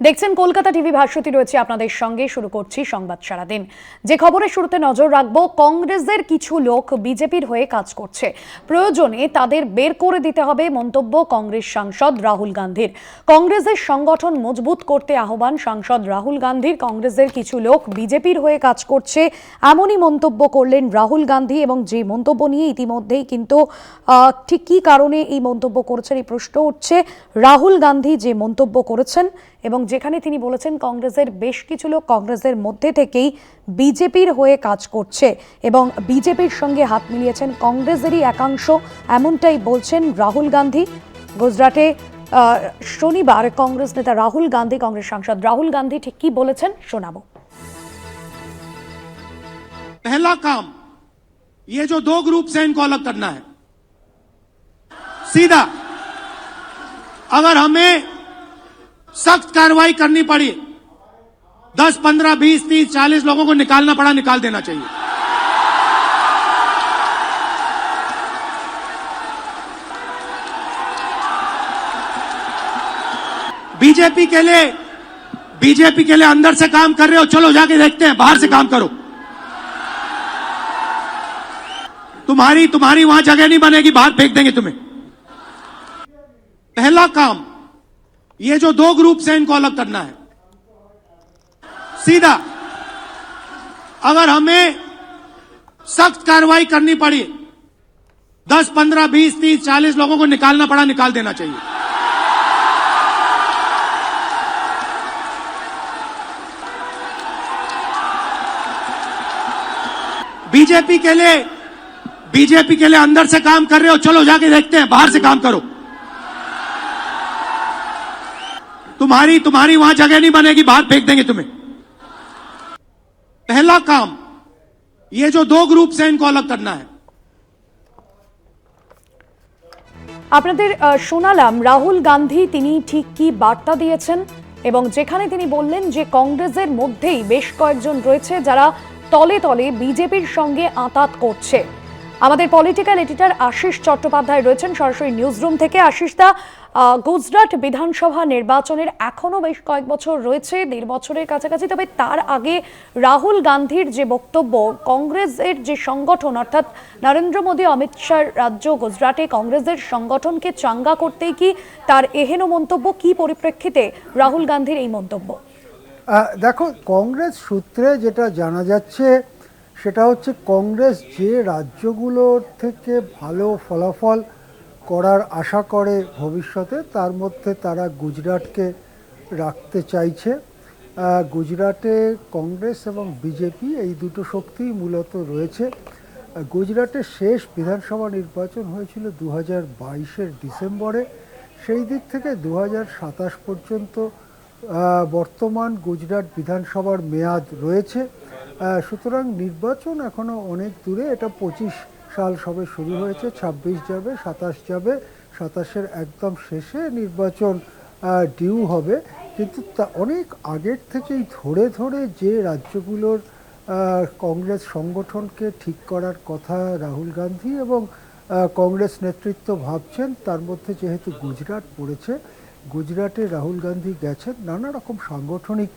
দেখছেন কলকাতা টিভি ভাষ্যতি রয়েছে আপনাদের সঙ্গে। শুরু করছি সংবাদ সারাদিন। যে খবরের শুরুতে নজর রাখব, কংগ্রেসের কিছু লোক বিজেপির হয়ে কাজ করছে। প্রয়োজনে তাদের বের করে দিতে হবে মন্তব্য কংগ্রেস সাংসদ রাহুল গান্ধীর। কংগ্রেসের সংগঠন মজবুত করতে আহ্বান সাংসদ রাহুল গান্ধীর। কংগ্রেসের কিছু লোক বিজেপির হয়ে কাজ করছে এমনই মন্তব্য করলেন রাহুল গান্ধী এবং যে মন্তব্য নিয়ে ইতিমধ্যেই কিন্তু ঠিক কী কারণে এই মন্তব্য করেছেন এই প্রশ্ন উঠছে। রাহুল গান্ধী যে মন্তব্য করেছেন এবং যেখানে তিনি বলেছেন কংগ্রেসের বেশ কিছু লোক কংগ্রেসের মধ্যে থেকেই বিজেপির হয়ে কাজ করছে এবং বিজেপির সঙ্গে হাত মিলিয়েছেন কংগ্রেসেরই একাংশ এমনটাই বলছেন রাহুল গান্ধী গুজরাটে আহ, শনিবার কংগ্রেস নেতা রাহুল গান্ধী কংগ্রেস সাংসদ রাহুল গান্ধী ঠিক কি বলেছেন শোনাবো पहला काम ये जो दो ग्रुप से इनको अलग करना है सीधा अगर हमें सख्त कार्रवाई करनी पड़ी। दस, पंद्रह, बीस, तीस, चालीस लोगों को निकालना पड़ा, निकाल देना चाहिए। बीजेपी के लिए, बीजेपी के लिए अंदर से काम कर रहे हो, चलो जाके देखते हैं, बाहर से काम करो। तुम्हारी तुम्हारी वहाँ जगह नहीं बनेगी, बाहर फेंक देंगे तुम्हें। पहला काम ये जो दो ग्रुप से इनको अलग करना है। सीधा अगर हमें सख्त कार्रवाई करनी पड़ी 10, 15, 20, 30, 40 लोगों को निकालना पड़ा निकाल देना चाहिए। बीजेपी के लिए बीजेपी के लिए अंदर से काम कर रहे हो चलो जाके देखते हैं बाहर से काम करो। तुम्हारी तुम्हारी वहां जगह नहीं बनेगी बाहर फेंक देंगे तुम्हें पहला काम ये जो दो ग्रुप से इनको अलग करना है আপনাদের আহ, শোনালাম রাহুল গান্ধী তিনি ঠিক কি বার্তা দিয়েছেন এবং যেখানে তিনি বললেন যে কংগ্রেসের মধ্যেই বেশ কয়েকজন রয়েছে যারা তলে তলে বিজেপির সঙ্গে আঁতাত করছে আমাদের পলিটিক্যাল এডিটর আশিস চট্টোপাধ্যায় রয়েছেন, সরাসরি নিউজরুম থেকে। আশিস দা গুজরাট বিধানসভা নির্বাচনের এখনও বেশ কয়েক বছর রয়েছে, দেড় বছরের কাছাকাছি। তবে তার আগে রাহুল গান্ধীর যে বক্তব্য, কংগ্রেসের যে সংগঠন, অর্থাৎ নরেন্দ্র মোদী, অমিত শাহ রাজ্য গুজরাটে কংগ্রেসের সংগঠনকে চাঙ্গা করতেই কি তার এহেন মন্তব্য, কি পরিপ্রেক্ষিতে রাহুল গান্ধীর এই মন্তব্য? দেখো, কংগ্রেস সূত্রে যেটা জানা যাচ্ছে সেটা হচ্ছে কংগ্রেস যে রাজ্যগুলোর থেকে ভালো ফলাফল করার আশা করে ভবিষ্যতে, তার মধ্যে তারা গুজরাটকে রাখতে চাইছে। গুজরাটে কংগ্রেস এবং বিজেপি এই দুটো শক্তিই মূলত রয়েছে। গুজরাটের শেষ বিধানসভা নির্বাচন হয়েছিল দু হাজার বাইশের ডিসেম্বরে। সেই দিক থেকে দু সাতাশ পর্যন্ত বর্তমান গুজরাট বিধানসভার মেয়াদ রয়েছে। সুতরাং নির্বাচন এখনও অনেক দূরে, এটা পঁচিশ সাল সবে শুরু হয়েছে, ছাব্বিশ যাবে, সাতাশ যাবে, সাতাশের একদম শেষে নির্বাচন ডিউ হবে। কিন্তু তা অনেক আগের থেকেই ধরে ধরে যে রাজ্যগুলোর কংগ্রেস সংগঠনকে ঠিক করার কথা রাহুল গান্ধী এবং কংগ্রেস নেতৃত্ব ভাবছেন, তার মধ্যে যেহেতু গুজরাট পড়েছে, গুজরাটে রাহুল গান্ধী গেছেন, নানা রকম সাংগঠনিক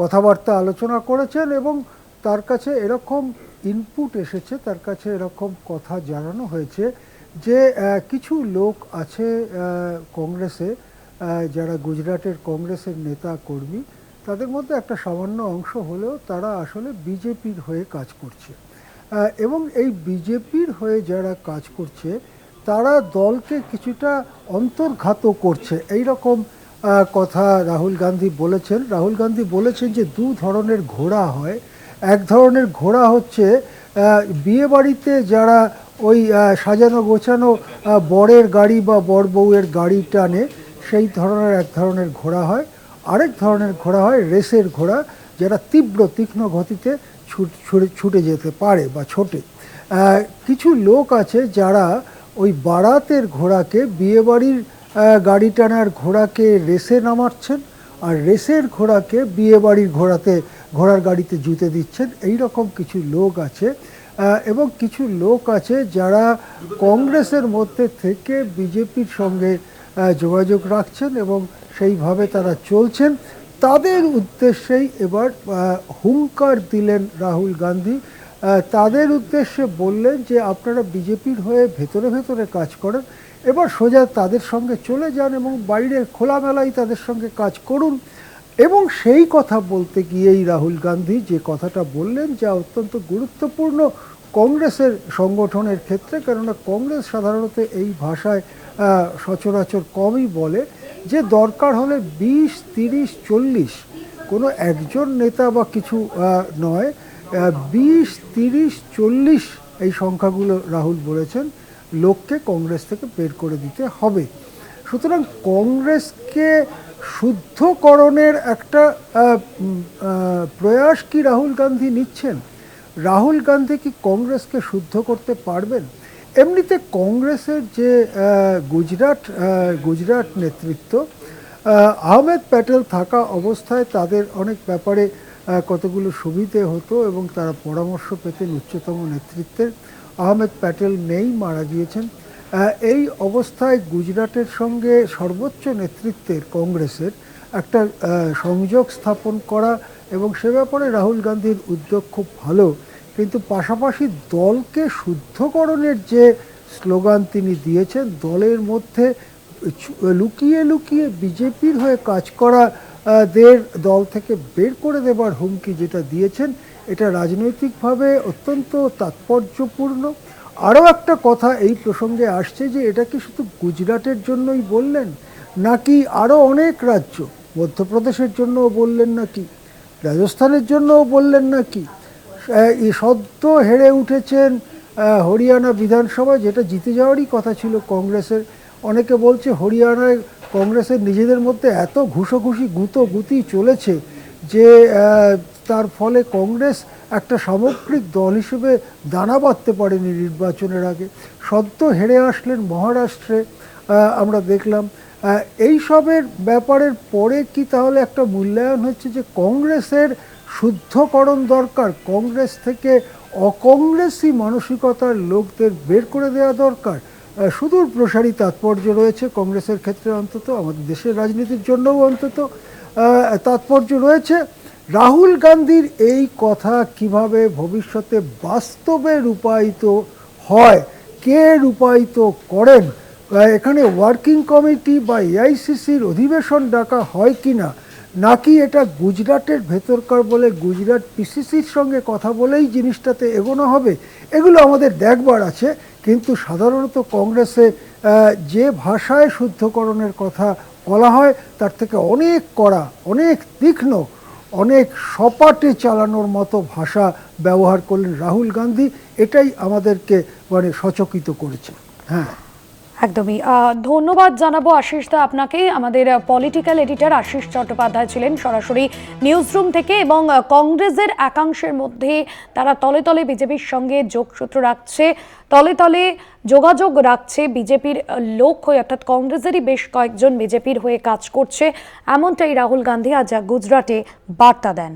কথাবার্তা আলোচনা করেছেন এবং তার কাছে এরকম ইনপুট এসেছে, তার কাছে এরকম কথা জানানো হয়েছে যে কিছু লোক আছে কংগ্রেসে যারা গুজরাটের কংগ্রেসের নেতা কর্মী, তাদের মধ্যে একটা সামান্য অংশ হলেও তারা আসলে বিজেপির হয়ে কাজ করছে। এবং এই বিজেপির হয়ে যারা কাজ করছে, তারা দলকে কিছুটা অন্তর্ঘাত করছে। এই রকম কথা রাহুল গান্ধী বলেছেন। রাহুল গান্ধী বলেছেন যে, দু ধরনের ঘোড়া হয়। এক ধরনের ঘোড়া হচ্ছে বিয়ে বাড়িতে যারা ওই সাজানো গোছানো বরের গাড়ি বা বর বউয়ের গাড়ি টানে, সেই ধরনের এক ধরনের ঘোড়া হয়। আরেক ধরনের ঘোড়া হয় রেসের ঘোড়া যারা তীব্র, তীক্ষ্ণ গতিতে ছুট যেতে পারে বা ছোটে। কিছু লোক আছে যারা ওই বারাতের ঘোড়াকে, বিয়েবাড়ির গাড়ি টানার ঘোড়াকে রেসে নামাচ্ছেন। আর রেসের ঘোড়াকে বিয়েবাড়ির ঘোড়াতে, ঘোড়ার গাড়িতে জুতে দিচ্ছেন। এই রকম কিছু লোক আছে এবং কিছু লোক আছে যারা কংগ্রেসের মধ্যে থেকে বিজেপির সঙ্গে যোগাযোগ রাখছেন এবং সেইভাবে তারা চলছেন। তাদের উদ্দেশ্যেই এবার হুঙ্কার দিলেন রাহুল গান্ধী। তাদের উদ্দেশ্যে বললেন যে আপনারা বিজেপির হয়ে ভেতরে ভেতরে কাজ করেন, এবার সোজা তাদের সঙ্গে চলে যান এবং বাইরে খোলামেলায় তাদের সঙ্গে কাজ করুন। এবং সেই কথা বলতে গিয়েই রাহুল গান্ধী যে কথাটা বললেন, যা অত্যন্ত গুরুত্বপূর্ণ কংগ্রেসের সংগঠনের ক্ষেত্রে, কেননা কংগ্রেস সাধারণত এই ভাষায় সচরাচর কমই বলে, যে দরকার হলে বিশ, তিরিশ, চল্লিশ কোনো একজন নেতা বা কিছু নয় বিশ, তিরিশ, চল্লিশ এই সংখ্যাগুলো রাহুল বলেছেন, লোককে কংগ্রেস থেকে বের করে দিতে হবে। সুতরাং কংগ্রেসকে শুদ্ধকরণের একটা প্রয়াস কি রাহুল গান্ধী নিচ্ছেন? রাহুল গান্ধী কি কংগ্রেসকে শুদ্ধ করতে পারবেন? এমনিতে কংগ্রেসের যে গুজরাট গুজরাট নেতৃত্ব আহমেদ প্যাটেল থাকা অবস্থায় তাদের অনেক ব্যাপারে কতগুলো সুবিধে হতো এবং তারা পরামর্শ পেতেন উচ্চতম নেতৃত্বের আহমেদ প্যাটেল নেই মারা গিয়েছেন। এই অবস্থায় গুজরাটের সঙ্গে সর্বোচ্চ নেতৃত্বের কংগ্রেসের একটা সংযোগ স্থাপন করা এবং সে ব্যাপারে রাহুল গান্ধীর উদ্যোগ খুব ভালো। কিন্তু পাশাপাশি দলকে শুদ্ধকরণের যে স্লোগান তিনি দিয়েছেন, দলের মধ্যে লুকিয়ে লুকিয়ে বিজেপির হয়ে কাজ করা দের দল থেকে বের করে দেবার হুমকি যেটা দিয়েছেন, এটা রাজনৈতিকভাবে অত্যন্ত তাৎপর্যপূর্ণ। আরও একটা কথা এই প্রসঙ্গে আসছে যে, এটা কি শুধু গুজরাটের জন্যই বললেন, নাকি আরও অনেক রাজ্য, মধ্যপ্রদেশের জন্যও বললেন নাকি, রাজস্থানের জন্যও বললেন নাকি সদ্য হেরে উঠেছেন হরিয়ানা বিধানসভা, যেটা জিতে যাওয়ারই কথা ছিল কংগ্রেসের। অনেকে বলছে হরিয়ানায় কংগ্রেসের নিজেদের মধ্যে এত ঘুষোঘুষি গুঁতো গুতি চলেছে যে তার ফলে কংগ্রেস একটা সামগ্রিক দল হিসেবে দানা বাঁধতে পারেনি নির্বাচনের আগে। সদ্য হেরে আসলেন মহারাষ্ট্রে আমরা দেখলাম। আহ, এই সবের ব্যাপারের পরে কি তাহলে একটা মূল্যায়ন হচ্ছে যে কংগ্রেসের শুদ্ধকরণ দরকার কংগ্রেস থেকে অকংগ্রেসী মানসিকতার লোকদের বের করে দেওয়া দরকার? সুদূর প্রসারী তাৎপর্য রয়েছে কংগ্রেসের ক্ষেত্রে অন্তত, আমাদের দেশের রাজনীতির জন্যও অন্তত তাৎপর্য রয়েছে। রাহুল গান্ধীর এই কথা কীভাবে ভবিষ্যতে বাস্তবে রূপায়িত হয়, কে রূপায়িত করেন এখানে ওয়ার্কিং কমিটি বা এআইসিসির অধিবেশন ডাকা হয় কি না নাকি এটা গুজরাটের ভেতরকার বলে গুজরাট পিসিসির সঙ্গে কথা বলেই জিনিসটাতে এগোনো হবে, এগুলো আমাদের দেখবার আছে। কিন্তু সাধারণত কংগ্রেসে যে ভাষায় শুদ্ধকরণের কথা বলা হয়, তার থেকে অনেক কড়া, অনেক তীক্ষ্ণ, অনেক সপাটে চালানোর মতো ভাষা ব্যবহার করলেন রাহুল গান্ধী। এটাই আমাদেরকে মানে সচকিত করেছে। হ্যাঁ। একদমই। ধন্যবাদ জানাব আশিস দা আপনাকে। আমাদের পলিটিক্যাল এডিটর আশিস চট্টোপাধ্যায় ছিলেন সরাসরি নিউজরুম থেকে এবং কংগ্রেসের একাংশের মধ্যে তারা তলে তলে বিজেপির সঙ্গে যোগসূত্র রাখছে, তলে তলে যোগাযোগ রাখছে বিজেপির লোক হয়ে, অর্থাৎ কংগ্রেসেরই বেশ কয়েকজন বিজেপির হয়ে কাজ করছে। এমনটাই রাহুল গান্ধী আজ গুজরাটে বার্তা দেন।